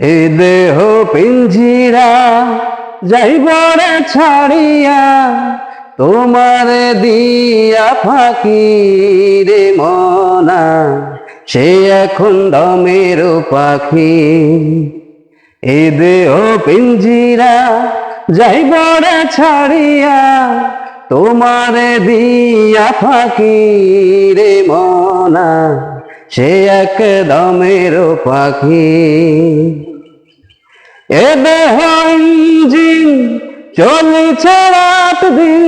এ দেহ পিঞ্জিরা যাইবরে ছাড়িয়া তোমার দিয়া ফাঁকি রে মনা, সে এখন দমের পাখি। এ দেহ পিঞ্জিরা যাইবরে ছাড়িয়া তোমার দিয়া ফাঁকি রে মনা সে এক দমের পাখি। এ দেহ ইঞ্জিন চলেছে রাত দিন,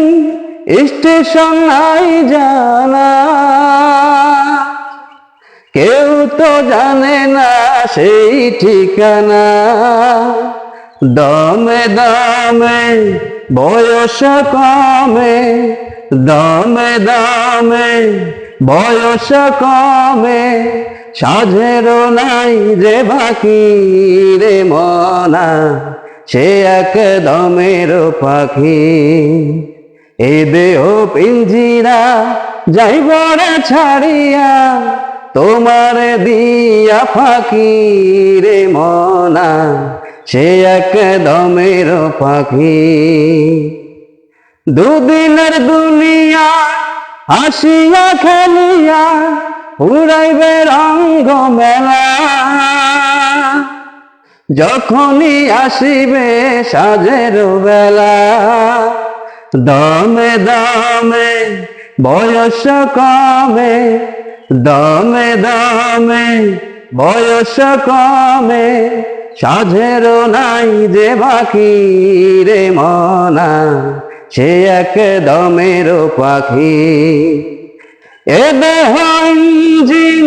স্টেশন নাই জানা। কেউ তো জানে না সেই ঠিকানা। দমে দমে, বয়স কমে, দমে দমে বয়স কমে সাঝেরও নাই যে বাকি রে মনা, সে এক দমের পাখি এ দেহ পিঞ্জিরা যাইবরে ছাড়িয়া, তোমার দিয়া ফাঁকি রে মনা, সে এক দমের পাখি দুদিনের দুনিয়া হাসিয়া খেলিয়া উড়াইবে রঙ্গ মেলা। যখনই আসিবে সাজের বেলা, দমে দমে, বয়স কমে, দমে দমে, বয়স কমে সাঝেরও নাই যে বাকি রে মনা। সে এক দমের পাখি এ দেহ ইঞ্জিন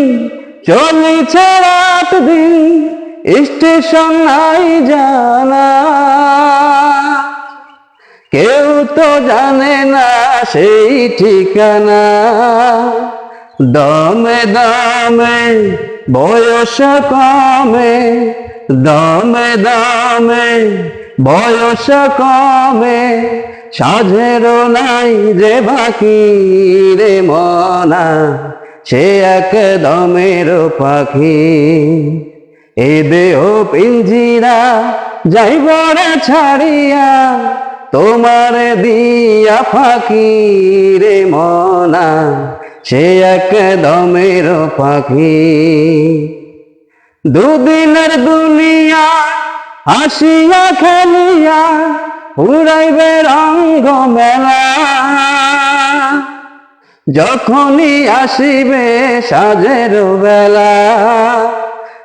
চলেছে রাত দিন স্টেশন নাই জানা। কেউ তো জানে না সেই ঠিকানা। দমে দমে, বয়স কমে, দমে দমে, বয়স কমে। সাঝেরও নাই যে বাকি রে মনা, সে এক দমের পাখি। এ দেহ পিঞ্জিরা যাইবরে ছাড়িয়া, তোমার দিয়া ফাঁকি রে মনা, সে এক দমের পাখি। দুদিনের দুনিয়া, হাসিয়া খেলিয়া উড়াইবে রঙ্গ মেলা। যখনই আসিবে সাজের বেলা,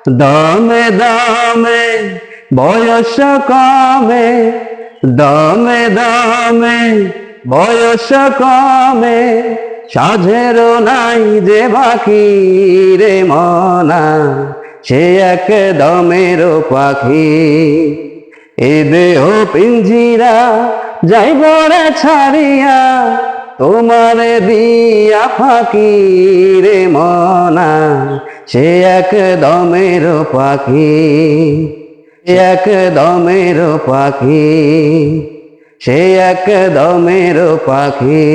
দমে দমে, বয়স কমে, দমে দমে, বয়স কমে সাঝেরও নাই যে বাকি রে মনা, সে এক দমের পাখি। এ দেহ পিঞ্জিরা যাইবরে ছাড়িয়া, তোমার দিয়া ফাঁকি রে মনা। সে এক দমের পাখি এক দমের পাখি, সে এক দমের পাখি।